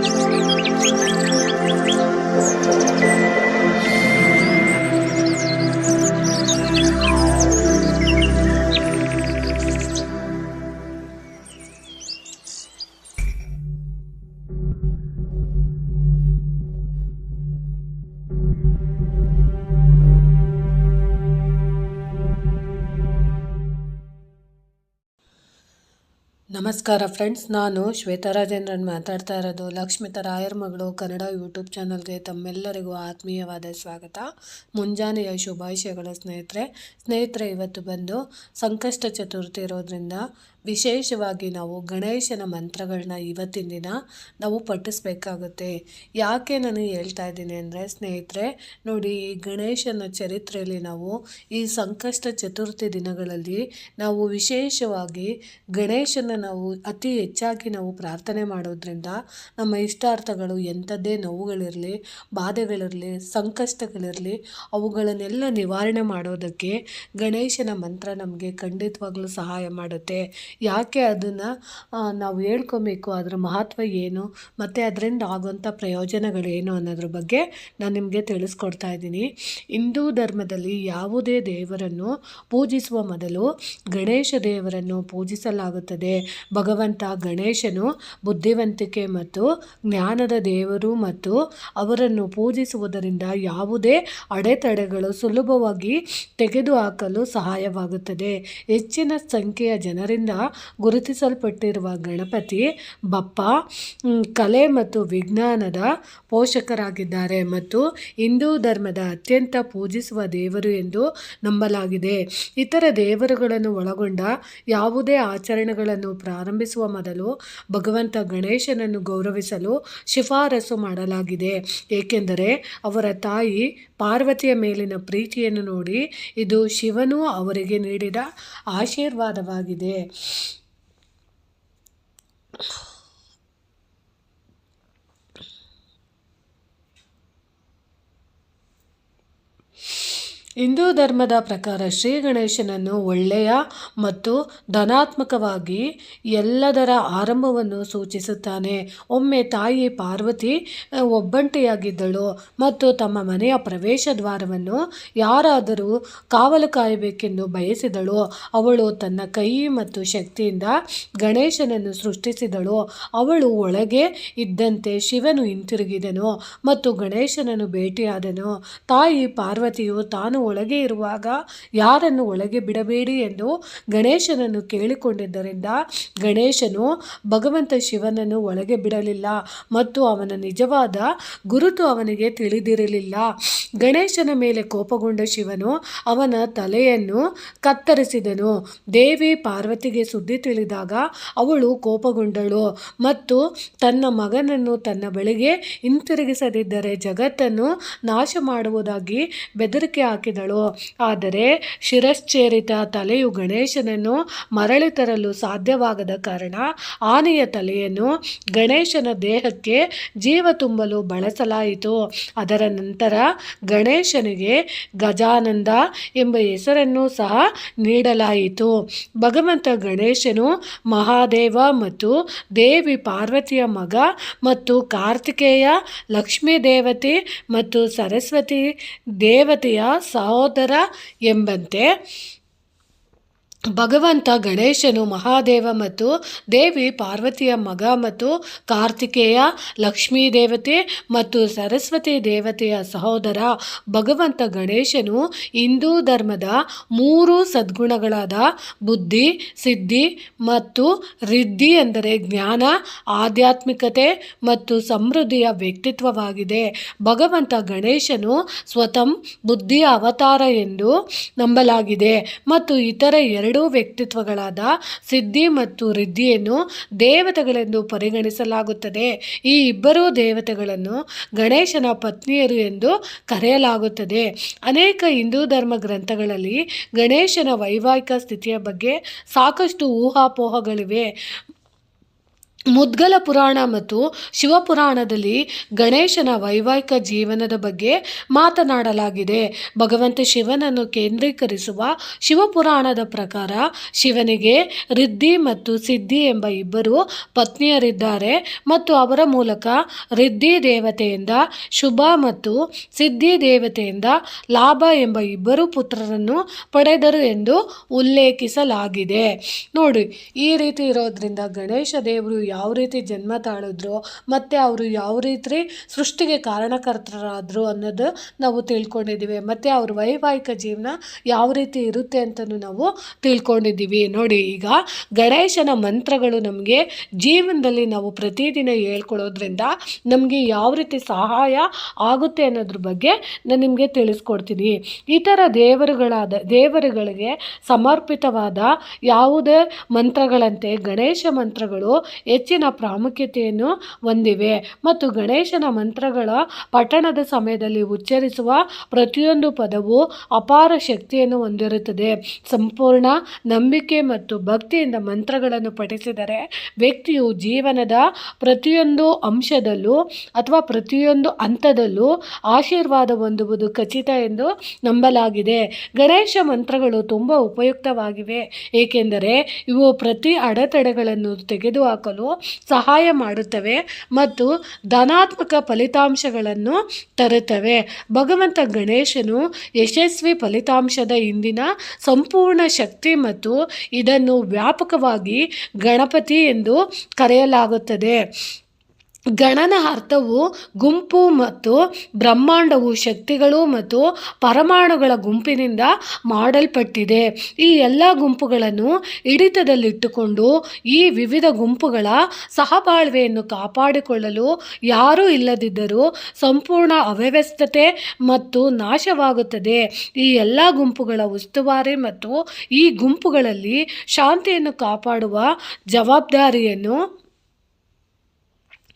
Música ನಮಸ್ಕಾರ ಫ್ರೆಂಡ್ಸ್, ನಾನು ಶ್ವೇತಾ ರಾಜೇಂದ್ರನ್ ಮಾತಾಡ್ತಾ ಇರೋದು. ಲಕ್ಷ್ಮಿತ ರಾಯರ್ ಮಗಳು ಕನ್ನಡ ಯೂಟ್ಯೂಬ್ ಚಾನಲ್ಗೆ ತಮ್ಮೆಲ್ಲರಿಗೂ ಆತ್ಮೀಯವಾದ ಸ್ವಾಗತ. ಮುಂಜಾನೆಯ ಶುಭಾಶಯಗಳ ಸ್ನೇಹಿತರೆ. ಸ್ನೇಹಿತರೆ, ಇವತ್ತು ಬಂದು ಸಂಕಷ್ಟ ಚತುರ್ಥಿ ಇರೋದ್ರಿಂದ ವಿಶೇಷವಾಗಿ ನಾವು ಗಣೇಶನ ಮಂತ್ರಗಳನ್ನ ಇವತ್ತಿನ ದಿನ ನಾವು ಪಠಿಸ್ಬೇಕಾಗುತ್ತೆ. ಯಾಕೆ ನಾನು ಹೇಳ್ತಾ ಇದ್ದೀನಿ ಅಂದರೆ ಸ್ನೇಹಿತರೆ, ನೋಡಿ ಈ ಗಣೇಶನ ಚರಿತ್ರೆಯಲ್ಲಿ ನಾವು ಈ ಸಂಕಷ್ಟ ಚತುರ್ಥಿ ದಿನಗಳಲ್ಲಿ ನಾವು ವಿಶೇಷವಾಗಿ ಗಣೇಶನ ನಾವು ಅತಿ ಹೆಚ್ಚಾಗಿ ನಾವು ಪ್ರಾರ್ಥನೆ ಮಾಡೋದ್ರಿಂದ ನಮ್ಮ ಇಷ್ಟಾರ್ಥಗಳು ಎಂಥದ್ದೇ ನೋವುಗಳಿರಲಿ, ಬಾಧೆಗಳಿರಲಿ, ಸಂಕಷ್ಟಗಳಿರಲಿ, ಅವುಗಳನ್ನೆಲ್ಲ ನಿವಾರಣೆ ಮಾಡೋದಕ್ಕೆ ಗಣೇಶನ ಮಂತ್ರ ನಮಗೆ ಖಂಡಿತವಾಗ್ಲೂ ಸಹಾಯ ಮಾಡುತ್ತೆ. ಯಾಕೆ ಅದನ್ನು ನಾವು ಹೇಳ್ಕೊಬೇಕು, ಅದರ ಮಹತ್ವ ಏನು, ಮತ್ತು ಅದರಿಂದ ಆಗುವಂಥ ಪ್ರಯೋಜನಗಳೇನು ಅನ್ನೋದ್ರ ಬಗ್ಗೆ ನಾನು ನಿಮಗೆ ತಿಳಿಸ್ಕೊಡ್ತಾ ಇದ್ದೀನಿ. ಹಿಂದೂ ಧರ್ಮದಲ್ಲಿ ಯಾವುದೇ ದೇವರನ್ನು ಪೂಜಿಸುವ ಮೊದಲು ಗಣೇಶ ದೇವರನ್ನು ಪೂಜಿಸಲಾಗುತ್ತದೆ. ಭಗವಂತ ಗಣೇಶನು ಬುದ್ಧಿವಂತಿಕೆ ಮತ್ತು ಜ್ಞಾನದ ದೇವರು ಮತ್ತು ಅವರನ್ನು ಪೂಜಿಸುವುದರಿಂದ ಯಾವುದೇ ಅಡೆತಡೆಗಳು ಸುಲಭವಾಗಿ ತೆಗೆದುಹಾಕಲು ಸಹಾಯವಾಗುತ್ತದೆ. ಹೆಚ್ಚಿನ ಸಂಖ್ಯೆಯ ಜನರಿಂದ ಗುರುತಿಸಲ್ಪಟ್ಟಿರುವ ಗಣಪತಿ ಬಪ್ಪ ಕಲೆ ಮತ್ತು ವಿಜ್ಞಾನದ ಪೋಷಕರಾಗಿದ್ದಾರೆ ಮತ್ತು ಹಿಂದೂ ಧರ್ಮದ ಅತ್ಯಂತ ಪೂಜಿಸುವ ದೇವರು ಎಂದು ನಂಬಲಾಗಿದೆ. ಇತರ ದೇವರುಗಳನ್ನು ಒಳಗೊಂಡ ಯಾವುದೇ ಆಚರಣೆಗಳನ್ನು ಪ್ರಾರಂಭಿಸುವ ಮೊದಲು ಭಗವಂತ ಗಣೇಶನನ್ನು ಗೌರವಿಸಲು ಶಿಫಾರಸು ಮಾಡಲಾಗಿದೆ. ಏಕೆಂದರೆ ಅವರ ತಾಯಿ ಪಾರ್ವತಿಯ ಮೇಲಿನ ಪ್ರೀತಿಯನ್ನು ನೋಡಿ ಇದು ಶಿವನು ಅವರಿಗೆ ನೀಡಿದ ಆಶೀರ್ವಾದವಾಗಿದೆ. あっ。ಹಿಂದೂ ಧರ್ಮದ ಪ್ರಕಾರ ಶ್ರೀ ಗಣೇಶನನ್ನು ಒಳ್ಳೆಯ ಮತ್ತು ಧನಾತ್ಮಕವಾಗಿ ಎಲ್ಲದರ ಆರಂಭವನ್ನು ಸೂಚಿಸುತ್ತಾನೆ. ಒಮ್ಮೆ ತಾಯಿ ಪಾರ್ವತಿ ಒಬ್ಬಂಟಿಯಾಗಿದ್ದಳು ಮತ್ತು ತಮ್ಮ ಮನೆಯ ಪ್ರವೇಶ ದ್ವಾರವನ್ನು ಯಾರಾದರೂ ಕಾವಲು ಕಾಯಬೇಕೆಂದು ಬಯಸಿದಳು. ಅವಳು ತನ್ನ ಕೈ ಮತ್ತು ಶಕ್ತಿಯಿಂದ ಗಣೇಶನನ್ನು ಸೃಷ್ಟಿಸಿದಳು. ಅವಳು ಒಳಗೆ ಇದ್ದಂತೆ ಶಿವನು ಹಿಂತಿರುಗಿದನು ಮತ್ತು ಗಣೇಶನನ್ನು ಭೇಟಿಯಾದನು. ತಾಯಿ ಪಾರ್ವತಿಯು ತಾನು ಒಳಗೆ ಇರುವಾಗ ಯಾರನ್ನು ಒಳಗೆ ಬಿಡಬೇಡಿ ಎಂದು ಗಣೇಶನನ್ನು ಕೇಳಿಕೊಂಡಿದ್ದರಿಂದ ಗಣೇಶನು ಭಗವಂತ ಶಿವನನ್ನು ಒಳಗೆ ಬಿಡಲಿಲ್ಲ ಮತ್ತು ಅವನ ನಿಜವಾದ ಗುರುತು ಅವನಿಗೆ ತಿಳಿದಿರಲಿಲ್ಲ. ಗಣೇಶನ ಮೇಲೆ ಕೋಪಗೊಂಡ ಶಿವನು ಅವನ ತಲೆಯನ್ನು ಕತ್ತರಿಸಿದನು. ದೇವಿ ಪಾರ್ವತಿಗೆ ಸುದ್ದಿ ತಿಳಿದಾಗ ಅವಳು ಕೋಪಗೊಂಡಳು ಮತ್ತು ತನ್ನ ಮಗನನ್ನು ತನ್ನ ಬಳಿಗೆ ಹಿಂತಿರುಗಿಸದಿದ್ದರೆ ಜಗತ್ತನ್ನು ನಾಶ ಮಾಡುವುದಾಗಿ ಬೆದರಿಕೆ ಹಾಕಿ ಹಾಕಿದಳು. ಆದರೆ ಶಿರಶ್ಚೇರಿತ ತಲೆಯು ಗಣೇಶನನ್ನು ಮರಳಿ ತರಲು ಸಾಧ್ಯವಾಗದ ಕಾರಣ ಆನೆಯ ತಲೆಯನ್ನು ಗಣೇಶನ ದೇಹಕ್ಕೆ ಜೀವ ತುಂಬಲು ಬಳಸಲಾಯಿತು. ಅದರ ನಂತರ ಗಣೇಶನಿಗೆ ಗಜಾನಂದ ಎಂಬ ಹೆಸರನ್ನು ಸಹ ನೀಡಲಾಯಿತು. ಭಗವಂತ ಗಣೇಶನು ಮಹಾದೇವ ಮತ್ತು ದೇವಿ ಪಾರ್ವತಿಯ ಮಗ ಮತ್ತು ಕಾರ್ತಿಕೇಯ, ಲಕ್ಷ್ಮೀ ದೇವತೆ ಮತ್ತು ಸರಸ್ವತಿ ದೇವತೆಯ ಸಹೋದರ ಎಂಬಂತೆ ಭಗವಂತ ಗಣೇಶನು ಮಹಾದೇವ ಮತ್ತು ದೇವಿ ಪಾರ್ವತಿಯ ಮಗ ಮತ್ತು ಕಾರ್ತಿಕೇಯ, ಲಕ್ಷ್ಮೀ ದೇವತೆ ಮತ್ತು ಸರಸ್ವತಿ ದೇವತೆಯ ಸಹೋದರ ಭಗವಂತ ಗಣೇಶನು ಹಿಂದೂ ಧರ್ಮದ ಮೂರು ಸದ್ಗುಣಗಳಾದ ಬುದ್ಧಿ, ಸಿದ್ಧಿ ಮತ್ತು ರಿದ್ಧಿ ಎಂದರೆ ಜ್ಞಾನ, ಆಧ್ಯಾತ್ಮಿಕತೆ ಮತ್ತು ಸಮೃದ್ಧಿಯ ವ್ಯಕ್ತಿತ್ವವಾಗಿದೆ. ಭಗವಂತ ಗಣೇಶನು ಸ್ವತಂ ಬುದ್ಧಿಯ ಅವತಾರ ಎಂದು ನಂಬಲಾಗಿದೆ ಮತ್ತು ಇತರ ಎರಡು ಎರಡೂ ವ್ಯಕ್ತಿತ್ವಗಳಾದ ಸಿದ್ಧಿ ಮತ್ತು ರಿದ್ಧಿಯನ್ನು ದೇವತೆಗಳೆಂದು ಪರಿಗಣಿಸಲಾಗುತ್ತದೆ. ಈ ಇಬ್ಬರೂ ದೇವತೆಗಳನ್ನು ಗಣೇಶನ ಪತ್ನಿಯರು ಎಂದು ಕರೆಯಲಾಗುತ್ತದೆ. ಅನೇಕ ಹಿಂದೂ ಧರ್ಮ ಗ್ರಂಥಗಳಲ್ಲಿ ಗಣೇಶನ ವೈವಾಹಿಕ ಸ್ಥಿತಿಯ ಬಗ್ಗೆ ಸಾಕಷ್ಟು ಊಹಾಪೋಹಗಳಿವೆ. ಮುದ್ಗಲ ಪುರಾಣ ಮತ್ತು ಶಿವಪುರಾಣದಲ್ಲಿ ಗಣೇಶನ ವೈವಾಹಿಕ ಜೀವನದ ಬಗ್ಗೆ ಮಾತನಾಡಲಾಗಿದೆ. ಭಗವಂತ ಶಿವನನ್ನು ಕೇಂದ್ರೀಕರಿಸುವ ಶಿವಪುರಾಣದ ಪ್ರಕಾರ ಶಿವನಿಗೆ ರಿದ್ಧಿ ಮತ್ತು ಸಿದ್ಧಿ ಎಂಬ ಇಬ್ಬರು ಪತ್ನಿಯರಿದ್ದಾರೆ ಮತ್ತು ಅವರ ಮೂಲಕ ರಿದ್ಧಿ ದೇವತೆಯಿಂದ, ಶುಭ ಮತ್ತು ಸಿದ್ಧಿ ದೇವತೆಯಿಂದ ಲಾಭ ಎಂಬ ಇಬ್ಬರು ಪುತ್ರರನ್ನು ಪಡೆದರು ಎಂದು ಉಲ್ಲೇಖಿಸಲಾಗಿದೆ. ನೋಡಿ, ಈ ರೀತಿ ಇರೋದ್ರಿಂದ ಗಣೇಶ ದೇವರು ಯಾವ ರೀತಿ ಜನ್ಮ ತಾಳಿದ್ರು ಮತ್ತು ಅವರು ಯಾವ ರೀತಿ ಸೃಷ್ಟಿಗೆ ಕಾರಣಕರ್ತರಾದರು ಅನ್ನೋದು ನಾವು ತಿಳ್ಕೊಂಡಿದ್ದೀವಿ. ಮತ್ತು ಅವ್ರ ವೈವಾಹಿಕ ಜೀವನ ಯಾವ ರೀತಿ ಇರುತ್ತೆ ಅಂತಲೂ ನಾವು ತಿಳ್ಕೊಂಡಿದ್ದೀವಿ. ನೋಡಿ, ಈಗ ಗಣೇಶನ ಮಂತ್ರಗಳು ನಮಗೆ ಜೀವನದಲ್ಲಿ ನಾವು ಪ್ರತಿದಿನ ಹೇಳ್ಕೊಳ್ಳೋದ್ರಿಂದ ನಮಗೆ ಯಾವ ರೀತಿ ಸಹಾಯ ಆಗುತ್ತೆ ಅನ್ನೋದ್ರ ಬಗ್ಗೆ ನಾನು ನಿಮಗೆ ತಿಳಿಸ್ಕೊಡ್ತೀನಿ. ಇತರ ದೇವರುಗಳಾದ, ದೇವರುಗಳಿಗೆ ಸಮರ್ಪಿತವಾದ ಯಾವುದೇ ಮಂತ್ರಗಳಂತೆ ಗಣೇಶ ಮಂತ್ರಗಳು ಹೆಚ್ಚಿನ ಪ್ರಾಮುಖ್ಯತೆಯನ್ನು ಹೊಂದಿವೆ. ಮತ್ತು ಗಣೇಶನ ಮಂತ್ರಗಳ ಪಠಣದ ಸಮಯದಲ್ಲಿ ಉಚ್ಚರಿಸುವ ಪ್ರತಿಯೊಂದು ಪದವು ಅಪಾರ ಶಕ್ತಿಯನ್ನು ಹೊಂದಿರುತ್ತದೆ. ಸಂಪೂರ್ಣ ನಂಬಿಕೆ ಮತ್ತು ಭಕ್ತಿಯಿಂದ ಮಂತ್ರಗಳನ್ನು ಪಠಿಸಿದರೆ ವ್ಯಕ್ತಿಯು ಜೀವನದ ಪ್ರತಿಯೊಂದು ಅಂಶದಲ್ಲೂ ಅಥವಾ ಪ್ರತಿಯೊಂದು ಹಂತದಲ್ಲೂ ಆಶೀರ್ವಾದ ಹೊಂದುವುದು ಖಚಿತ ಎಂದು ನಂಬಲಾಗಿದೆ. ಗಣೇಶ ಮಂತ್ರಗಳು ತುಂಬ ಉಪಯುಕ್ತವಾಗಿವೆ. ಏಕೆಂದರೆ ಇವು ಪ್ರತಿ ಅಡೆತಡೆಗಳನ್ನು ತೆಗೆದುಹಾಕಲು ಸಹಾಯ ಮಾಡುತ್ತವೆ ಮತ್ತು ಧನಾತ್ಮಕ ಫಲಿತಾಂಶಗಳನ್ನು ತರುತ್ತವೆ. ಭಗವಂತ ಗಣೇಶನು ಯಶಸ್ವಿ ಫಲಿತಾಂಶದ ಹಿಂದಿನ ಸಂಪೂರ್ಣ ಶಕ್ತಿ ಮತ್ತು ಇದನ್ನು ವ್ಯಾಪಕವಾಗಿ ಗಣಪತಿ ಎಂದು ಕರೆಯಲಾಗುತ್ತದೆ. ಗಣನ ಅರ್ಥವು ಗುಂಪು ಮತ್ತು ಬ್ರಹ್ಮಾಂಡವು ಶಕ್ತಿಗಳು ಮತ್ತು ಪರಮಾಣುಗಳ ಗುಂಪಿನಿಂದ ಮಾಡಲ್ಪಟ್ಟಿದೆ. ಈ ಎಲ್ಲ ಗುಂಪುಗಳನ್ನು ಹಿಡಿತದಲ್ಲಿಟ್ಟುಕೊಂಡು ಈ ವಿವಿಧ ಗುಂಪುಗಳ ಸಹಬಾಳ್ವೆಯನ್ನು ಕಾಪಾಡಿಕೊಳ್ಳಲು ಯಾರೂ ಇಲ್ಲದಿದ್ದರೂ ಸಂಪೂರ್ಣ ಅವ್ಯವಸ್ಥತೆ ಮತ್ತು ನಾಶವಾಗುತ್ತದೆ. ಈ ಎಲ್ಲ ಗುಂಪುಗಳ ಉಸ್ತುವಾರಿ ಮತ್ತು ಈ ಗುಂಪುಗಳಲ್ಲಿ ಶಾಂತಿಯನ್ನು ಕಾಪಾಡುವ ಜವಾಬ್ದಾರಿಯನ್ನು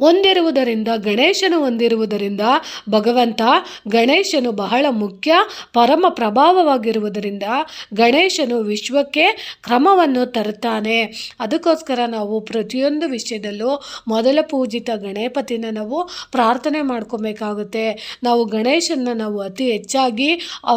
ಹೊಂದಿರುವುದರಿಂದ, ಗಣೇಶನು ಹೊಂದಿರುವುದರಿಂದ, ಭಗವಂತ ಗಣೇಶನು ಬಹಳ ಮುಖ್ಯ ಪರಮ ಪ್ರಭಾವವಾಗಿರುವುದರಿಂದ ಗಣೇಶನು ವಿಶ್ವಕ್ಕೆ ಕ್ರಮವನ್ನು ತರುತ್ತಾನೆ. ಅದಕ್ಕೋಸ್ಕರ ನಾವು ಪ್ರತಿಯೊಂದು ವಿಷಯದಲ್ಲೂ ಮೊದಲ ಪೂಜಿತ ಗಣಪತಿನ ನಾವು ಪ್ರಾರ್ಥನೆ ಮಾಡ್ಕೊಬೇಕಾಗುತ್ತೆ. ನಾವು ಗಣೇಶನ ನಾವು ಅತಿ ಹೆಚ್ಚಾಗಿ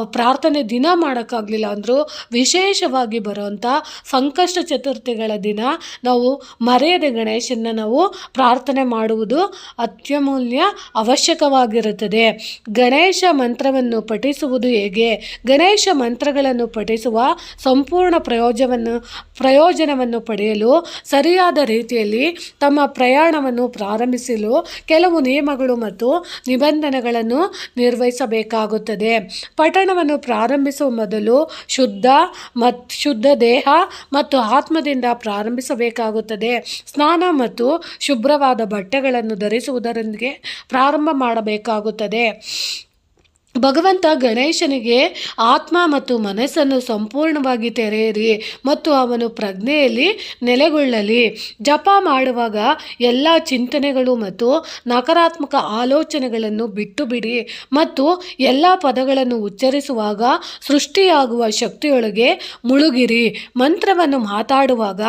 ಪ್ರಾರ್ಥನೆ ದಿನ ಮಾಡೋಕ್ಕಾಗಲಿಲ್ಲ ಅಂದರೂ ವಿಶೇಷವಾಗಿ ಬರುವಂಥ ಸಂಕಷ್ಟ ಚತುರ್ಥಿಗಳ ದಿನ ನಾವು ಮರೆಯದೆ ಗಣೇಶನ ನಾವು ಪ್ರಾರ್ಥನೆ ಮಾಡುವುದು ಅತ್ಯಮೂಲ್ಯ ಅವಶ್ಯಕವಾಗಿರುತ್ತದೆ. ಗಣೇಶ ಮಂತ್ರವನ್ನು ಪಠಿಸುವುದು ಹೇಗೆ? ಗಣೇಶ ಮಂತ್ರಗಳನ್ನು ಪಠಿಸುವ ಸಂಪೂರ್ಣ ಪ್ರಯೋಜನವನ್ನು ಪ್ರಯೋಜನವನ್ನು ಪಡೆಯಲು ಸರಿಯಾದ ರೀತಿಯಲ್ಲಿ ತಮ್ಮ ಪ್ರಯಾಣವನ್ನು ಪ್ರಾರಂಭಿಸಲು ಕೆಲವು ನಿಯಮಗಳು ಮತ್ತು ನಿಬಂಧನೆಗಳನ್ನು ನಿರ್ವಹಿಸಬೇಕಾಗುತ್ತದೆ. ಪಠಣವನ್ನು ಪ್ರಾರಂಭಿಸುವ ಮೊದಲು ಶುದ್ಧ ಮತ್ತು ಶುದ್ಧ ದೇಹ ಮತ್ತು ಆತ್ಮದಿಂದ ಪ್ರಾರಂಭಿಸಬೇಕಾಗುತ್ತದೆ. ಸ್ನಾನ ಮತ್ತು ಶುಭ್ರವಾದ ಬಟ್ಟೆಗಳನ್ನು ಧರಿಸುವುದರೊಂದಿಗೆ ಪ್ರಾರಂಭ ಮಾಡಬೇಕಾಗುತ್ತದೆ. ಭಗವಂತ ಗಣೇಶನಿಗೆ ಆತ್ಮ ಮತ್ತು ಮನಸ್ಸನ್ನು ಸಂಪೂರ್ಣವಾಗಿ ತೆರೆಯಿರಿ ಮತ್ತು ಅವನು ಪ್ರಜ್ಞೆಯಲ್ಲಿ ನೆಲೆಗೊಳ್ಳಲಿ. ಜಪ ಮಾಡುವಾಗ ಎಲ್ಲ ಚಿಂತನೆಗಳು ಮತ್ತು ನಕಾರಾತ್ಮಕ ಆಲೋಚನೆಗಳನ್ನು ಬಿಟ್ಟು ಬಿಡಿ ಮತ್ತು ಎಲ್ಲ ಪದಗಳನ್ನು ಉಚ್ಚರಿಸುವಾಗ ಸೃಷ್ಟಿಯಾಗುವ ಶಕ್ತಿಯೊಳಗೆ ಮುಳುಗಿರಿ. ಮಂತ್ರವನ್ನು ಮಾತಾಡುವಾಗ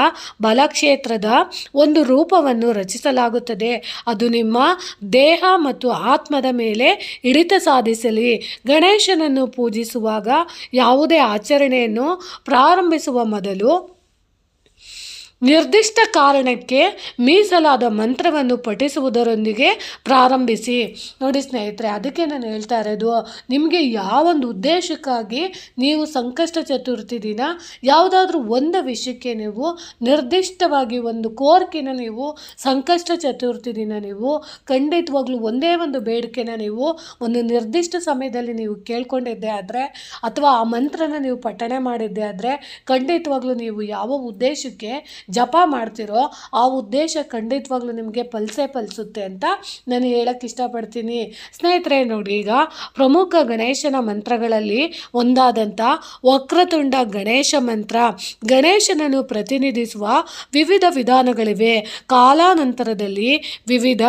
ಬಲಕ್ಷೇತ್ರದ ಒಂದು ರೂಪವನ್ನು ರಚಿಸಲಾಗುತ್ತದೆ. ಅದು ನಿಮ್ಮ ದೇಹ ಮತ್ತು ಆತ್ಮದ ಮೇಲೆ ಹಿಡಿತ ಸಾಧಿಸಲಿ. ಗಣೇಶನನ್ನು ಪೂಜಿಸುವಾಗ ಯಾವುದೇ ಆಚರಣೆಯನ್ನು ಪ್ರಾರಂಭಿಸುವ ಮೊದಲು ನಿರ್ದಿಷ್ಟ ಕಾರಣಕ್ಕೆ ಮೀಸಲಾದ ಮಂತ್ರವನ್ನು ಪಠಿಸುವುದರೊಂದಿಗೆ ಪ್ರಾರಂಭಿಸಿ. ನೋಡಿ ಸ್ನೇಹಿತರೆ, ಅದಕ್ಕೆ ನಾನು ಹೇಳ್ತಾ ಇರೋದು, ನಿಮಗೆ ಯಾವೊಂದು ಉದ್ದೇಶಕ್ಕಾಗಿ ನೀವು ಸಂಕಷ್ಟ ಚತುರ್ಥಿ ದಿನ ಯಾವುದಾದ್ರೂ ಒಂದು ವಿಷಯಕ್ಕೆ ನೀವು ನಿರ್ದಿಷ್ಟವಾಗಿ ಒಂದು ಕೋರಿಕೆನ ನೀವು ಸಂಕಷ್ಟ ಚತುರ್ಥಿ ದಿನ ನೀವು, ಖಂಡಿತವಾಗ್ಲೂ ಒಂದೇ ಒಂದು ಬೇಡಿಕೆನ ನೀವು ಒಂದು ನಿರ್ದಿಷ್ಟ ಸಮಯದಲ್ಲಿ ನೀವು ಕೇಳ್ಕೊಂಡಿದ್ದೆ ಆದರೆ, ಅಥವಾ ಆ ಮಂತ್ರನ ನೀವು ಪಠಣೆ ಮಾಡಿದ್ದೆ ಆದರೆ, ಖಂಡಿತವಾಗ್ಲೂ ನೀವು ಯಾವ ಉದ್ದೇಶಕ್ಕೆ ಜಪ ಮಾಡ್ತಿರೋ ಆ ಉದ್ದೇಶ ಖಂಡಿತವಾಗ್ಲೂ ನಿಮಗೆ ಪಲ್ಸೆ ಪಲ್ಸುತ್ತೆ ಅಂತ ನಾನು ಹೇಳಕ್ಕೆ ಇಷ್ಟಪಡ್ತೀನಿ. ಸ್ನೇಹಿತರೆ ನೋಡಿ, ಈಗ ಪ್ರಮುಖ ಗಣೇಶನ ಮಂತ್ರಗಳಲ್ಲಿ ಒಂದಾದಂಥ ವಕ್ರತುಂಡ ಗಣೇಶ ಮಂತ್ರ. ಗಣೇಶನನ್ನು ಪ್ರತಿನಿಧಿಸುವ ವಿವಿಧ ವಿಧಾನಗಳಿವೆ. ಕಾಲಾನಂತರದಲ್ಲಿ ವಿವಿಧ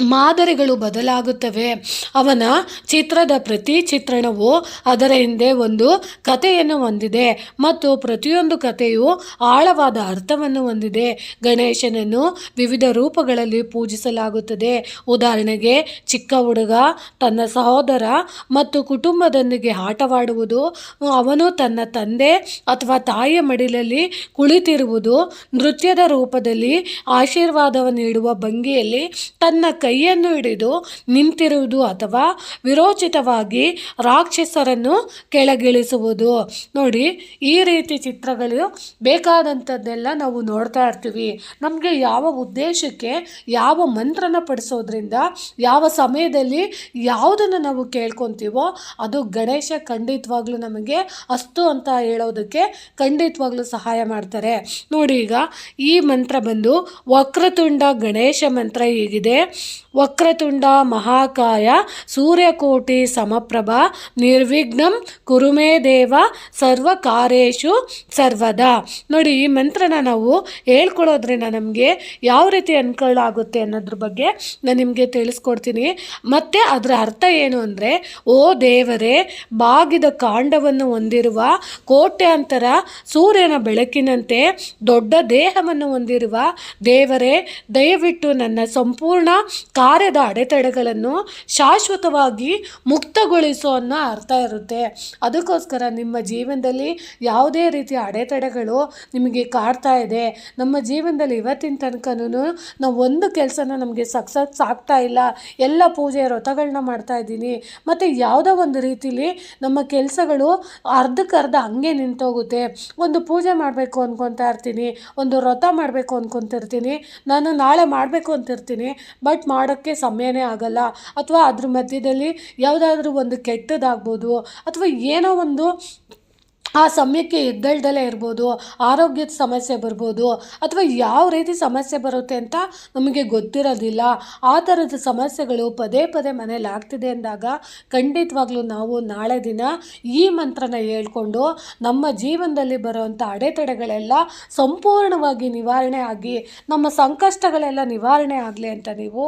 ಮಾದರಿಗಳು ಬದಲಾಗುತ್ತವೆ. ಅವನ ಚಿತ್ರದ ಪ್ರತಿ ಚಿತ್ರಣವು ಅದರ ಹಿಂದೆ ಒಂದು ಕಥೆಯನ್ನು ಹೊಂದಿದೆ ಮತ್ತು ಪ್ರತಿಯೊಂದು ಕಥೆಯು ಆಳವಾದ ಅರ್ಥವನ್ನು ಹೊಂದಿದೆ. ಗಣೇಶನನ್ನು ವಿವಿಧ ರೂಪಗಳಲ್ಲಿ ಪೂಜಿಸಲಾಗುತ್ತದೆ. ಉದಾಹರಣೆಗೆ, ಚಿಕ್ಕ ಹುಡುಗ ತನ್ನ ಸಹೋದರ ಮತ್ತು ಕುಟುಂಬದೊಂದಿಗೆ ಆಟವಾಡುವುದು, ಅವನು ತನ್ನ ತಂದೆ ಅಥವಾ ತಾಯಿಯ ಮಡಿಲಲ್ಲಿ ಕುಳಿತಿರುವುದು, ನೃತ್ಯದ ರೂಪದಲ್ಲಿ ಆಶೀರ್ವಾದವನ್ನು ನೀಡುವ ಭಂಗಿಯಲ್ಲಿ ತನ್ನ ಕೈಯನ್ನು ಹಿಡಿದು ನಿಂತಿರುವುದು ಅಥವಾ ವಿರೋಚಿತವಾಗಿ ರಾಕ್ಷಸರನ್ನು ಕೆಳಗಿಳಿಸುವುದು. ನೋಡಿ, ಈ ರೀತಿ ಚಿತ್ರಗಳು ಬೇಕಾದಂಥದ್ದೆಲ್ಲ ನಾವು ನೋಡ್ತಾ ಇರ್ತೀವಿ. ನಮಗೆ ಯಾವ ಉದ್ದೇಶಕ್ಕೆ, ಯಾವ ಮಂತ್ರನ ಪಡಿಸೋದ್ರಿಂದ, ಯಾವ ಸಮಯದಲ್ಲಿ ಯಾವುದನ್ನು ನಾವು ಕೇಳ್ಕೊತೀವೋ, ಅದು ಗಣೇಶ ಖಂಡಿತವಾಗ್ಲೂ ನಮಗೆ ಅಸ್ತು ಅಂತ ಹೇಳೋದಕ್ಕೆ ಖಂಡಿತವಾಗ್ಲೂ ಸಹಾಯ ಮಾಡ್ತಾರೆ. ನೋಡಿ, ಈಗ ಈ ಮಂತ್ರ ಬಂದು ವಕ್ರತುಂಡ ಗಣೇಶ ಮಂತ್ರ ಹೀಗಿದೆ. ವಕ್ರತುಂಡ ಮಹಾಕಾಯ, ಸೂರ್ಯಕೋಟಿ ಸಮಪ್ರಭ, ನಿರ್ವಿಘ್ನಂ ಕುರುಮೇ ದೇವ ಸರ್ವ ಸರ್ವದ. ನೋಡಿ, ಈ ಮಂತ್ರನ ನಾವು ಹೇಳ್ಕೊಳ್ಳೋದ್ರಿಂದ ನಮಗೆ ಯಾವ ರೀತಿ ಅನ್ಕೊಳ್ಳಾಗುತ್ತೆ ಅನ್ನೋದ್ರ ಬಗ್ಗೆ ನಾನು ನಿಮಗೆ ತಿಳಿಸ್ಕೊಡ್ತೀನಿ. ಮತ್ತು ಅದರ ಅರ್ಥ ಏನು ಅಂದರೆ, ಓ ದೇವರೇ, ಬಾಗಿದ ಕಾಂಡವನ್ನು ಹೊಂದಿರುವ ಕೋಟ್ಯಾಂತರ ಸೂರ್ಯನ ಬೆಳಕಿನಂತೆ ದೊಡ್ಡ ದೇಹವನ್ನು ಹೊಂದಿರುವ ದೇವರೇ, ದಯವಿಟ್ಟು ನನ್ನ ಸಂಪೂರ್ಣ ಕಾರ್ಯದ ಅಡೆತಡೆಗಳನ್ನು ಶಾಶ್ವತವಾಗಿ ಮುಕ್ತಗೊಳಿಸೋ ಅನ್ನೋ ಅರ್ಥ ಇರುತ್ತೆ. ಅದಕ್ಕೋಸ್ಕರ ನಿಮ್ಮ ಜೀವನದಲ್ಲಿ ಯಾವುದೇ ರೀತಿಯ ಅಡೆತಡೆಗಳು ನಿಮಗೆ ಕಾಡ್ತಾ ಇದೆ. ನಮ್ಮ ಜೀವನದಲ್ಲಿ ಇವತ್ತಿನ ತನಕನೂ ನಾವು ಒಂದು ಕೆಲಸನ ನಮಗೆ ಸಕ್ಸಸ್ ಆಗ್ತಾ ಇಲ್ಲ. ಎಲ್ಲ ಪೂಜೆ ವ್ರತಗಳನ್ನ ಮಾಡ್ತಾ ಇದ್ದೀನಿ. ಮತ್ತು ಯಾವುದೋ ಒಂದು ರೀತಿಲಿ ನಮ್ಮ ಕೆಲಸಗಳು ಅರ್ಧಕ್ಕರ್ಧ ಹಂಗೆ ನಿಂತೋಗುತ್ತೆ. ಒಂದು ಪೂಜೆ ಮಾಡಬೇಕು ಅಂದ್ಕೊತಾ ಇರ್ತೀನಿ. ಒಂದು ವ್ರತ ಮಾಡಬೇಕು ಅಂದ್ಕೊತಿರ್ತೀನಿ ನಾನು ನಾಳೆ ಮಾಡಬೇಕು ಅಂತಿರ್ತೀನಿ. ಬಟ್ ಮಾಡೋಕ್ಕೆ ಸಮಯನೇ ಆಗಲ್ಲ. ಅಥವಾ ಅದ್ರ ಮಧ್ಯದಲ್ಲಿ ಯಾವುದಾದ್ರೂ ಒಂದು ಕೆಟ್ಟದಾಗ್ಬೋದು ಅಥವಾ ಏನೋ ಒಂದು ಆ ಸಮಯಕ್ಕೆ ಎದ್ದೇಳ್ದಲೇ ಇರ್ಬೋದು, ಆರೋಗ್ಯದ ಸಮಸ್ಯೆ ಬರ್ಬೋದು, ಅಥವಾ ಯಾವ ರೀತಿ ಸಮಸ್ಯೆ ಬರುತ್ತೆ ಅಂತ ನಮಗೆ ಗೊತ್ತಿರೋದಿಲ್ಲ. ಆ ಥರದ ಸಮಸ್ಯೆಗಳು ಪದೇ ಪದೇ ಮನೇಲಿ ಆಗ್ತಿದೆ ಅಂದಾಗ ಖಂಡಿತವಾಗ್ಲೂ ನಾವು ನಾಳೆ ದಿನ ಈ ಮಂತ್ರನ ಹೇಳ್ಕೊಂಡು ನಮ್ಮ ಜೀವನದಲ್ಲಿ ಬರುವಂಥ ಅಡೆತಡೆಗಳೆಲ್ಲ ಸಂಪೂರ್ಣವಾಗಿ ನಿವಾರಣೆ ಆಗಿ, ನಮ್ಮ ಸಂಕಷ್ಟಗಳೆಲ್ಲ ನಿವಾರಣೆ ಆಗಲಿ ಅಂತ ನೀವು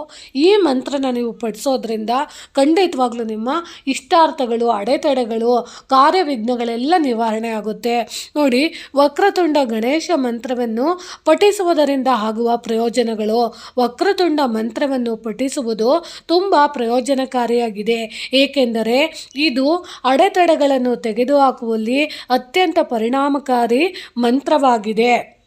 ಈ ಮಂತ್ರನ ನೀವು ಪಡಿಸೋದ್ರಿಂದ ಖಂಡಿತವಾಗ್ಲೂ ನಿಮ್ಮ ಇಷ್ಟಾರ್ಥಗಳು, ಅಡೆತಡೆಗಳು, ಕಾರ್ಯವಿಘ್ನಗಳೆಲ್ಲ ನಿವಾರಣೆ ಆಗುತ್ತೆ. ನೋಡಿ, ವಕ್ರತುಂಡ ಗಣೇಶ ಮಂತ್ರವನ್ನು ಪಠಿಸುವುದರಿಂದ ಆಗುವ ಪ್ರಯೋಜನಗಳು. ವಕ್ರತುಂಡ ಮಂತ್ರವನ್ನು ಪಠಿಸುವುದು ತುಂಬ ಪ್ರಯೋಜನಕಾರಿಯಾಗಿದೆ. ಏಕೆಂದರೆ ಇದು ಅಡೆತಡೆಗಳನ್ನು ತೆಗೆದುಹಾಕುವಲ್ಲಿ ಅತ್ಯಂತ ಪರಿಣಾಮಕಾರಿ ಮಂತ್ರವಾಗಿದೆ.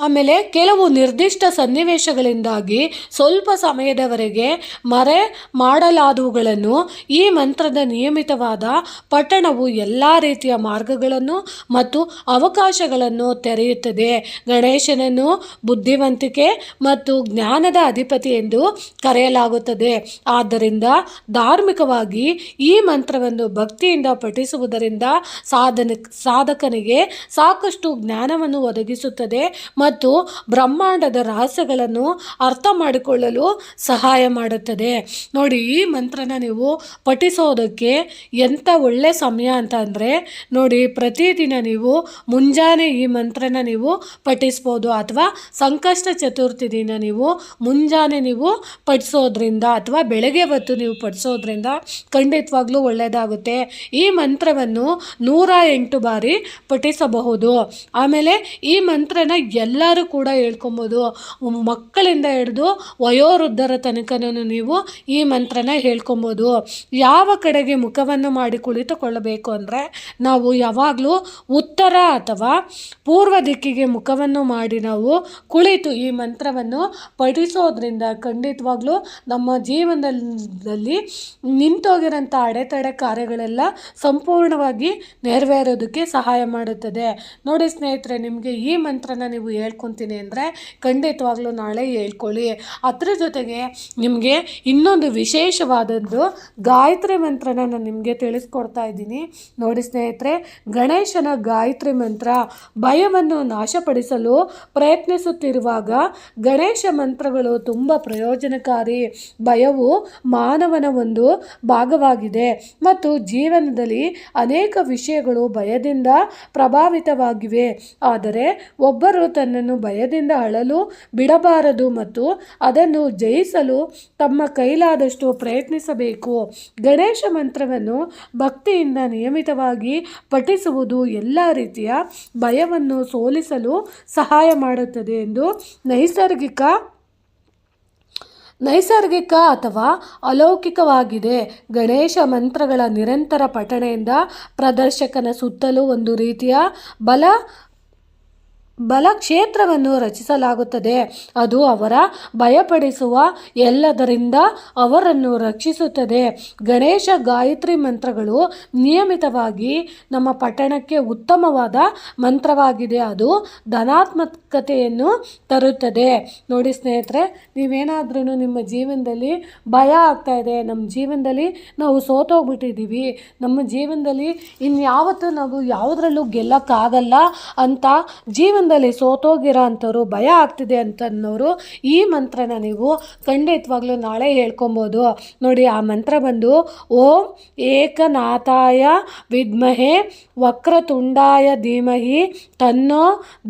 ಆಮೇಲೆ ಕೆಲವು ನಿರ್ದಿಷ್ಟ ಸನ್ನಿವೇಶಗಳಿಂದಾಗಿ ಸ್ವಲ್ಪ ಸಮಯದವರೆಗೆ ಮರೆ ಮಾಡಲಾದವುಗಳನ್ನು ಈ ಮಂತ್ರದ ನಿಯಮಿತವಾದ ಪಠಣವು ಎಲ್ಲ ರೀತಿಯ ಮಾರ್ಗಗಳನ್ನು ಮತ್ತು ಅವಕಾಶಗಳನ್ನು ತೆರೆಯುತ್ತದೆ. ಗಣೇಶನನ್ನು ಬುದ್ಧಿವಂತಿಕೆ ಮತ್ತು ಜ್ಞಾನದ ಅಧಿಪತಿ ಎಂದು ಕರೆಯಲಾಗುತ್ತದೆ. ಆದ್ದರಿಂದ ಧಾರ್ಮಿಕವಾಗಿ ಈ ಮಂತ್ರವನ್ನು ಭಕ್ತಿಯಿಂದ ಪಠಿಸುವುದರಿಂದ ಸಾಧನ, ಸಾಧಕನಿಗೆ ಸಾಕಷ್ಟು ಜ್ಞಾನವನ್ನು ಒದಗಿಸುತ್ತದೆ ಮತ್ತು ಬ್ರಹ್ಮಾಂಡದ ರಹಸ್ಯಗಳನ್ನು ಅರ್ಥ ಮಾಡಿಕೊಳ್ಳಲು ಸಹಾಯ ಮಾಡುತ್ತದೆ. ನೋಡಿ, ಈ ಮಂತ್ರನ ನೀವು ಪಠಿಸೋದಕ್ಕೆ ಎಂಥ ಒಳ್ಳೆ ಸಮಯ ಅಂತ ಅಂದರೆ, ನೋಡಿ, ಪ್ರತಿದಿನ ನೀವು ಮುಂಜಾನೆ ಈ ಮಂತ್ರನ ನೀವು ಪಠಿಸ್ಬೋದು ಅಥವಾ ಸಂಕಷ್ಟ ಚತುರ್ಥಿ ದಿನ ನೀವು ಮುಂಜಾನೆ ನೀವು ಪಠಿಸೋದ್ರಿಂದ ಅಥವಾ ಬೆಳಗ್ಗೆ ಹೊತ್ತು ನೀವು ಪಠಿಸೋದ್ರಿಂದ ಖಂಡಿತವಾಗ್ಲೂ ಒಳ್ಳೆಯದಾಗುತ್ತೆ. ಈ ಮಂತ್ರವನ್ನು ನೂರ ಎಂಟು ಬಾರಿ ಪಠಿಸಬಹುದು. ಆಮೇಲೆ ಈ ಮಂತ್ರನ ಎಲ್ಲರೂ ಕೂಡ ಹೇಳ್ಕೊಬೋದು. ಮಕ್ಕಳಿಂದ ಹಿಡಿದು ವಯೋವೃದ್ಧರ ತನಕನೂ ನೀವು ಈ ಮಂತ್ರನ ಹೇಳ್ಕೊಬೋದು. ಯಾವ ಕಡೆಗೆ ಮುಖವನ್ನು ಮಾಡಿ ಕುಳಿತುಕೊಳ್ಳಬೇಕು ಅಂದರೆ ನಾವು ಯಾವಾಗಲೂ ಉತ್ತರ ಅಥವಾ ಪೂರ್ವ ದಿಕ್ಕಿಗೆ ಮುಖವನ್ನು ಮಾಡಿ ನಾವು ಕುಳಿತು ಈ ಮಂತ್ರವನ್ನು ಪಠಿಸೋದ್ರಿಂದ ಖಂಡಿತವಾಗ್ಲೂ ನಮ್ಮ ಜೀವನದಲ್ಲಿ ನಿಂತೋಗಿರೋಂಥ ಅಡೆತಡೆ ಕಾರ್ಯಗಳೆಲ್ಲ ಸಂಪೂರ್ಣವಾಗಿ ನೆರವೇರೋದಕ್ಕೆ ಸಹಾಯ ಮಾಡುತ್ತದೆ. ನೋಡಿ ಸ್ನೇಹಿತರೆ, ನಿಮಗೆ ಈ ಮಂತ್ರನ ನೀವು ಹೇಳ್ಕೊತೀನಿ ಅಂದರೆ ಖಂಡಿತವಾಗ್ಲೂ ನಾಳೆ ಹೇಳ್ಕೊಳ್ಳಿ. ಅದರ ಜೊತೆಗೆ ನಿಮಗೆ ಇನ್ನೊಂದು ವಿಶೇಷವಾದದ್ದು ಗಾಯತ್ರಿ ಮಂತ್ರನ ನಾನು ನಿಮಗೆ ತಿಳಿಸ್ಕೊಡ್ತಾ ಇದ್ದೀನಿ. ನೋಡಿ ಸ್ನೇಹಿತರೆ, ಗಣೇಶನ ಗಾಯತ್ರಿ ಮಂತ್ರ ಭಯವನ್ನು ನಾಶಪಡಿಸಲು ಪ್ರಯತ್ನಿಸುತ್ತಿರುವಾಗ ಗಣೇಶ ಮಂತ್ರಗಳು ತುಂಬ ಪ್ರಯೋಜನಕಾರಿ. ಭಯವು ಮಾನವನ ಒಂದು ಭಾಗವಾಗಿದೆ ಮತ್ತು ಜೀವನದಲ್ಲಿ ಅನೇಕ ವಿಷಯಗಳು ಭಯದಿಂದ ಪ್ರಭಾವಿತವಾಗಿವೆ. ಆದರೆ ಒಬ್ಬರು ತನ್ನ ತನ್ನನ್ನು ಭಯದಿಂದ ಅಳಲು ಬಿಡಬಾರದು ಮತ್ತು ಅದನ್ನು ಜಯಿಸಲು ತಮ್ಮ ಕೈಲಾದಷ್ಟು ಪ್ರಯತ್ನಿಸಬೇಕು. ಗಣೇಶ ಮಂತ್ರವನ್ನು ಭಕ್ತಿಯಿಂದ ನಿಯಮಿತವಾಗಿ ಪಠಿಸುವುದು ಎಲ್ಲ ರೀತಿಯ ಭಯವನ್ನು ಸೋಲಿಸಲು ಸಹಾಯ ಮಾಡುತ್ತದೆ ಎಂದು ನೈಸರ್ಗಿಕ ನೈಸರ್ಗಿಕ ಅಥವಾ ಅಲೌಕಿಕವಾಗಿದೆ. ಗಣೇಶ ಮಂತ್ರಗಳ ನಿರಂತರ ಪಠಣೆಯಿಂದ ಪ್ರದರ್ಶಕನ ಸುತ್ತಲೂ ಒಂದು ರೀತಿಯ ಬಲ ಬಲಕ್ಷೇತ್ರವನ್ನು ರಚಿಸಲಾಗುತ್ತದೆ. ಅದು ಅವರ ಭಯಪಡಿಸುವ ಎಲ್ಲದರಿಂದ ಅವರನ್ನು ರಕ್ಷಿಸುತ್ತದೆ. ಗಣೇಶ ಗಾಯತ್ರಿ ಮಂತ್ರಗಳು ನಿಯಮಿತವಾಗಿ ನಮ್ಮ ಪಟ್ಟಣಕ್ಕೆ ಉತ್ತಮವಾದ ಮಂತ್ರವಾಗಿದೆ. ಅದು ಧನಾತ್ಮಕತೆಯನ್ನು ತರುತ್ತದೆ. ನೋಡಿ ಸ್ನೇಹಿತರೆ ನೀವೇನಾದ್ರೂ ನಿಮ್ಮ ಜೀವನದಲ್ಲಿ ಭಯ ಆಗ್ತಾ ಇದೆ. ನಮ್ಮ ಜೀವನದಲ್ಲಿ ನಾವು ಸೋತೋಗ್ಬಿಟ್ಟಿದ್ದೀವಿ. ನಮ್ಮ ಜೀವನದಲ್ಲಿ ಇನ್ಯಾವತ್ತೂ ನಾವು ಯಾವುದರಲ್ಲೂ ಗೆಲ್ಲಕ್ಕಾಗಲ್ಲ ಅಂತ ಜೀವನದಲ್ಲಿ ಸೋತೋಗಿರೋ ಅಂಥವ್ರು ಭಯ ಆಗ್ತಿದೆ ಅಂತನ್ನೋರು ಈ ಮಂತ್ರನ ನೀವು ಖಂಡಿತವಾಗ್ಲೂ ನಾಳೆ ಹೇಳ್ಕೊಬೋದು. ನೋಡಿ, ಆ ಮಂತ್ರ ಬಂದು, ಓಂ ಏಕನಾಥಾಯ ವಿದ್ಮಹೆ ವಕ್ರತುಂಡಾಯ ಧೀಮಹಿ ತನ್ನೋ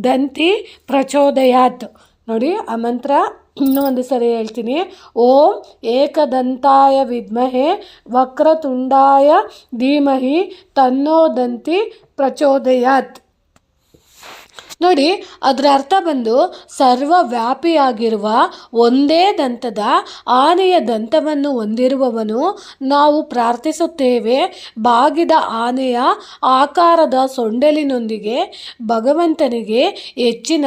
ದಂತಿ ಪ್ರಚೋದಯಾತ್. ನೋಡಿ, ಆ ಮಂತ್ರ ಇನ್ನೂ ಒಂದು ಸರಿ ಹೇಳ್ತೀನಿ. ಓಂ ಏಕದಂತಾಯ ವಿದ್ಮಹೆ ವಕ್ರತುಂಡಾಯ ಧೀಮಹಿ ತನ್ನೋ ದಂತಿ ಪ್ರಚೋದಯಾತ್. ನೋಡಿ, ಅದರ ಅರ್ಥ ಬಂದು ಸರ್ವವ್ಯಾಪಿಯಾಗಿರುವ ಒಂದೇ ದಂತದ ಆನೆಯ ದಂತವನ್ನು ಹೊಂದಿರುವವನು ನಾವು ಪ್ರಾರ್ಥಿಸುತ್ತೇವೆ. ಬಾಗಿದ ಆನೆಯ ಆಕಾರದ ಸೊಂಡಲಿನೊಂದಿಗೆ ಭಗವಂತನಿಗೆ ಹೆಚ್ಚಿನ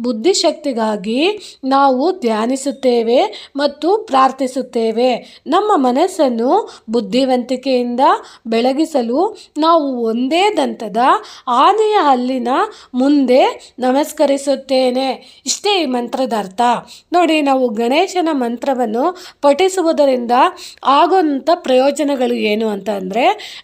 ಬುದ್ಧಿಶಕ್ತಿಗಾಗಿ ನಾವು ಧ್ಯಾನಿಸುತ್ತೇವೆ ಮತ್ತು ಪ್ರಾರ್ಥಿಸುತ್ತೇವೆ. ನಮ್ಮ ಮನಸ್ಸನ್ನು ಬುದ್ಧಿವಂತಿಕೆಯಿಂದ ಬೆಳಗಿಸಲು ನಾವು ಒಂದೇ ದಂತದ ಆನೆಯ ಹಲ್ಲಿನ ಮುಂದೆ ನಮಸ್ಕರಿಸುತ್ತೇನೆ. ಇಷ್ಟೇ ಈ ಮಂತ್ರದ ಅರ್ಥ. ನೋಡಿ, ನಾವು ಗಣೇಶನ ಮಂತ್ರವನ್ನು ಪಠಿಸುವುದರಿಂದ ಆಗುವಂಥ ಪ್ರಯೋಜನಗಳು ಏನು ಅಂತ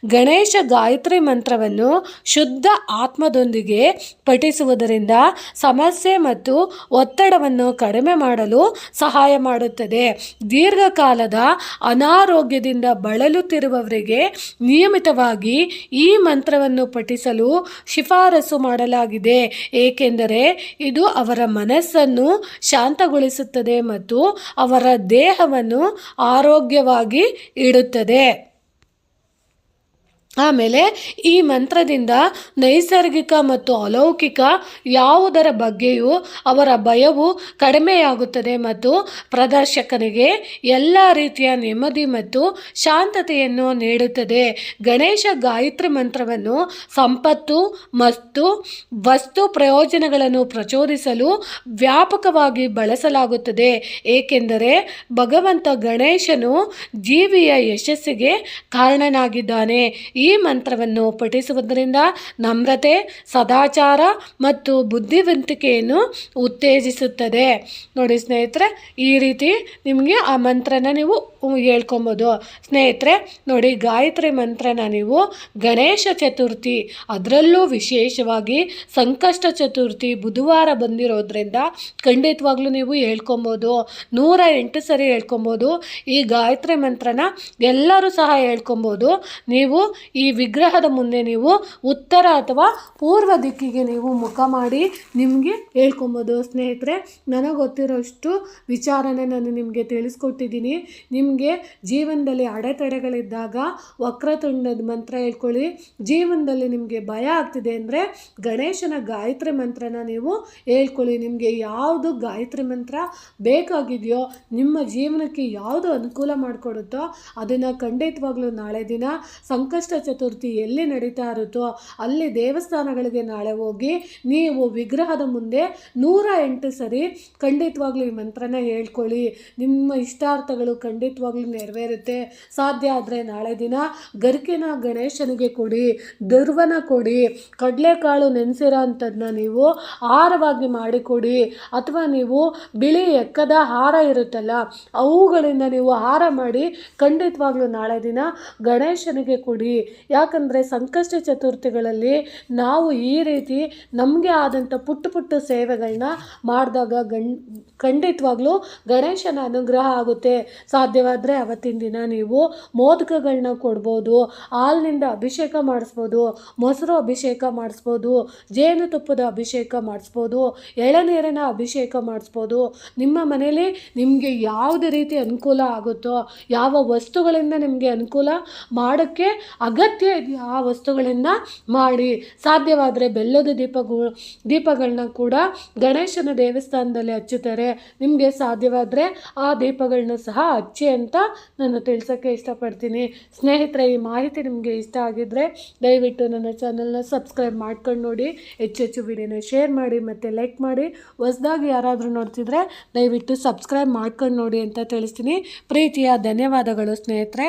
ಗಣೇಶ ಗಾಯತ್ರಿ ಮಂತ್ರವನ್ನು ಶುದ್ಧ ಆತ್ಮದೊಂದಿಗೆ ಪಠಿಸುವುದರಿಂದ ಸಮಸ್ಯೆ ಮತ್ತು ಒತ್ತಡವನ್ನು ಕಡಿಮೆ ಮಾಡಲು ಸಹಾಯ ಮಾಡುತ್ತದೆ. ದೀರ್ಘಕಾಲದ ಅನಾರೋಗ್ಯದಿಂದ ಬಳಲುತ್ತಿರುವವರಿಗೆ ನಿಯಮಿತವಾಗಿ ಈ ಮಂತ್ರವನ್ನು ಪಠಿಸಲು ಶಿಫಾರಸು ಮಾಡಲಾಗಿದೆ. ಏಕೆಂದರೆ ಇದು ಅವರ ಮನಸ್ಸನ್ನು ಶಾಂತಗೊಳಿಸುತ್ತದೆ ಮತ್ತು ಅವರ ದೇಹವನ್ನು ಆರೋಗ್ಯವಾಗಿ ಇಡುತ್ತದೆ. ಆಮೇಲೆ ಈ ಮಂತ್ರದಿಂದ ನೈಸರ್ಗಿಕ ಮತ್ತು ಅಲೌಕಿಕ ಯಾವುದರ ಬಗ್ಗೆಯೂ ಅವರ ಭಯವು ಕಡಿಮೆಯಾಗುತ್ತದೆ ಮತ್ತು ಪ್ರದರ್ಶಕನಿಗೆ ಎಲ್ಲ ರೀತಿಯ ನೆಮ್ಮದಿ ಮತ್ತು ಶಾಂತತೆಯನ್ನು ನೀಡುತ್ತದೆ. ಗಣೇಶ ಗಾಯತ್ರಿ ಮಂತ್ರವನ್ನು ಸಂಪತ್ತು ಮತ್ತು ವಸ್ತು ಪ್ರಯೋಜನಗಳನ್ನು ಪ್ರಚೋದಿಸಲು ವ್ಯಾಪಕವಾಗಿ ಬಳಸಲಾಗುತ್ತದೆ. ಏಕೆಂದರೆ ಭಗವಂತ ಗಣೇಶನು ಜೀವಿಯ ಯಶಸ್ಸಿಗೆ ಕಾರಣನಾಗಿದ್ದಾನೆ. ಈ ಮಂತ್ರವನ್ನು ಪಠಿಸುವುದರಿಂದ ನಮ್ರತೆ, ಸದಾಚಾರ ಮತ್ತು ಬುದ್ಧಿವಂತಿಕೆಯನ್ನು ಉತ್ತೇಜಿಸುತ್ತದೆ. ನೋಡಿ ಸ್ನೇಹಿತರೆ, ಈ ರೀತಿ ನಿಮಗೆ ಆ ಮಂತ್ರನ ನೀವು ಹೇಳ್ಕೊಬೋದು. ಸ್ನೇಹಿತರೆ, ನೋಡಿ ಗಾಯತ್ರಿ ಮಂತ್ರನ ನೀವು ಗಣೇಶ ಚತುರ್ಥಿ, ಅದರಲ್ಲೂ ವಿಶೇಷವಾಗಿ ಸಂಕಷ್ಟ ಚತುರ್ಥಿ ಬುಧವಾರ ಬಂದಿರೋದ್ರಿಂದ ಖಂಡಿತವಾಗ್ಲೂ ನೀವು ಹೇಳ್ಕೊಬೋದು. ನೂರ ಎಂಟು ಸರಿ ಹೇಳ್ಕೊಬೋದು. ಈ ಗಾಯತ್ರಿ ಮಂತ್ರನ ಎಲ್ಲರೂ ಸಹ ಹೇಳ್ಕೊಬೋದು. ನೀವು ಈ ವಿಗ್ರಹದ ಮುಂದೆ ನೀವು ಉತ್ತರ ಅಥವಾ ಪೂರ್ವ ದಿಕ್ಕಿಗೆ ನೀವು ಮುಖ ಮಾಡಿ ನಿಮಗೆ ಹೇಳ್ಕೊಬೋದು. ಸ್ನೇಹಿತರೆ, ನನಗೆ ಗೊತ್ತಿರೋಷ್ಟು ವಿಚಾರನೆ ನಾನು ನಿಮಗೆ ತಿಳಿಸ್ಕೊಟ್ಟಿದ್ದೀನಿ. ನಿಮಗೆ ಜೀವನದಲ್ಲಿ ಅಡೆತಡೆಗಳಿದ್ದಾಗ ವಕ್ರತುಂಡದ ಮಂತ್ರ ಹೇಳ್ಕೊಳ್ಳಿ. ಜೀವನದಲ್ಲಿ ನಿಮಗೆ ಭಯ ಆಗ್ತಿದೆ ಅಂದರೆ ಗಣೇಶನ ಗಾಯತ್ರಿ ಮಂತ್ರನ ನೀವು ಹೇಳ್ಕೊಳ್ಳಿ. ನಿಮಗೆ ಯಾವುದು ಗಾಯತ್ರಿ ಮಂತ್ರ ಬೇಕಾಗಿದೆಯೋ, ನಿಮ್ಮ ಜೀವನಕ್ಕೆ ಯಾವುದು ಅನುಕೂಲ ಮಾಡಿಕೊಡುತ್ತೋ ಅದನ್ನು ಖಂಡಿತವಾಗ್ಲೂ ನಾಳೆ ದಿನ ಸಂಕಷ್ಟ ಚತುರ್ಥಿ ಎಲ್ಲಿ ನಡೀತಾ ಇರುತ್ತೋ ಅಲ್ಲಿ ದೇವಸ್ಥಾನಗಳಿಗೆ ನಾಳೆ ಹೋಗಿ ನೀವು ವಿಗ್ರಹದ ಮುಂದೆ ನೂರ ಎಂಟು ಸರಿ ಖಂಡಿತವಾಗ್ಲೂ ಈ ಮಂತ್ರನ ಹೇಳ್ಕೊಳ್ಳಿ. ನಿಮ್ಮ ಇಷ್ಟಾರ್ಥಗಳು ಖಂಡಿತವಾಗ್ಲೂ ನೆರವೇರುತ್ತೆ. ಸಾಧ್ಯ ಆದರೆ ನಾಳೆ ದಿನ ಗರ್ಕಿನ ಗಣೇಶನಿಗೆ ಕೊಡಿ, ದರ್ವನ ಕೊಡಿ, ಕಡಲೆಕಾಳು ನೆನೆಸಿರೋ ಅಂಥದ್ದನ್ನ ನೀವು ಹಾರವಾಗಿ ಮಾಡಿಕೊಡಿ. ಅಥವಾ ನೀವು ಬಿಳಿ ಎಕ್ಕದ ಹಾರ ಇರುತ್ತಲ್ಲ, ಅವುಗಳಿಂದ ನೀವು ಹಾರ ಮಾಡಿ ಖಂಡಿತವಾಗ್ಲೂ ನಾಳೆ ದಿನ ಗಣೇಶನಿಗೆ ಕೊಡಿ. ಯಾಕಂದರೆ ಸಂಕಷ್ಟ ಚತುರ್ಥಿಗಳಲ್ಲಿ ನಾವು ಈ ರೀತಿ ನಮಗೆ ಆದಂಥ ಪುಟ್ಟ ಪುಟ್ಟ ಸೇವೆಗಳನ್ನ ಮಾಡಿದಾಗ ಗಣ್, ಖಂಡಿತವಾಗ್ಲೂ ಗಣೇಶನ ಅನುಗ್ರಹ ಆಗುತ್ತೆ. ಸಾಧ್ಯವಾದರೆ ಅವತ್ತಿನ ದಿನ ನೀವು ಮೋದಕಗಳನ್ನ ಕೊಡ್ಬೋದು, ಹಾಲಿನಿಂದ ಅಭಿಷೇಕ ಮಾಡಿಸ್ಬೋದು, ಮೊಸರು ಅಭಿಷೇಕ ಮಾಡಿಸ್ಬೋದು ಜೇನುತುಪ್ಪದ ಅಭಿಷೇಕ ಮಾಡಿಸ್ಬೋದು, ಎಳನೀರಿನ ಅಭಿಷೇಕ ಮಾಡಿಸ್ಬೋದು. ನಿಮ್ಮ ಮನೆಯಲ್ಲಿ ನಿಮಗೆ ಯಾವುದೇ ರೀತಿ ಅನುಕೂಲ ಆಗುತ್ತೋ, ಯಾವ ವಸ್ತುಗಳಿಂದ ನಿಮಗೆ ಅನುಕೂಲ, ಮಾಡೋಕ್ಕೆ ಅಗತ್ಯ ಇದೆಯೋ ಆ ವಸ್ತುಗಳನ್ನು ಮಾಡಿ ಸಾಧ್ಯವಾದರೆ ಬೆಲ್ಲದ ದೀಪಗಳು ದೀಪಗಳನ್ನ ಕೂಡ ಗಣೇಶನ ದೇವಸ್ಥಾನದಲ್ಲಿ ಹಚ್ಚುತ್ತಾರೆ. ನಿಮಗೆ ಸಾಧ್ಯವಾದರೆ ಆ ದೀಪಗಳನ್ನ ಸಹ ಹಚ್ಚಿ ಅಂತ ನಾನು ತಿಳಿಸೋಕ್ಕೆ ಇಷ್ಟಪಡ್ತೀನಿ. ಸ್ನೇಹಿತರೆ, ಈ ಮಾಹಿತಿ ನಿಮಗೆ ಇಷ್ಟ ಆಗಿದ್ದರೆ ದಯವಿಟ್ಟು ನನ್ನ ಚಾನಲ್ನ ಸಬ್ಸ್ಕ್ರೈಬ್ ಮಾಡ್ಕೊಂಡು ನೋಡಿ. ಹೆಚ್ಚೆಚ್ಚು ವಿಡಿಯೋನ ಶೇರ್ ಮಾಡಿ ಮತ್ತು ಲೈಕ್ ಮಾಡಿ. ಹೊಸ್ದಾಗಿ ಯಾರಾದರೂ ನೋಡ್ತಿದ್ರೆ ದಯವಿಟ್ಟು ಸಬ್ಸ್ಕ್ರೈಬ್ ಮಾಡ್ಕೊಂಡು ನೋಡಿ ಅಂತ ತಿಳಿಸ್ತೀನಿ. ಪ್ರೀತಿಯ ಧನ್ಯವಾದಗಳು ಸ್ನೇಹಿತರೆ.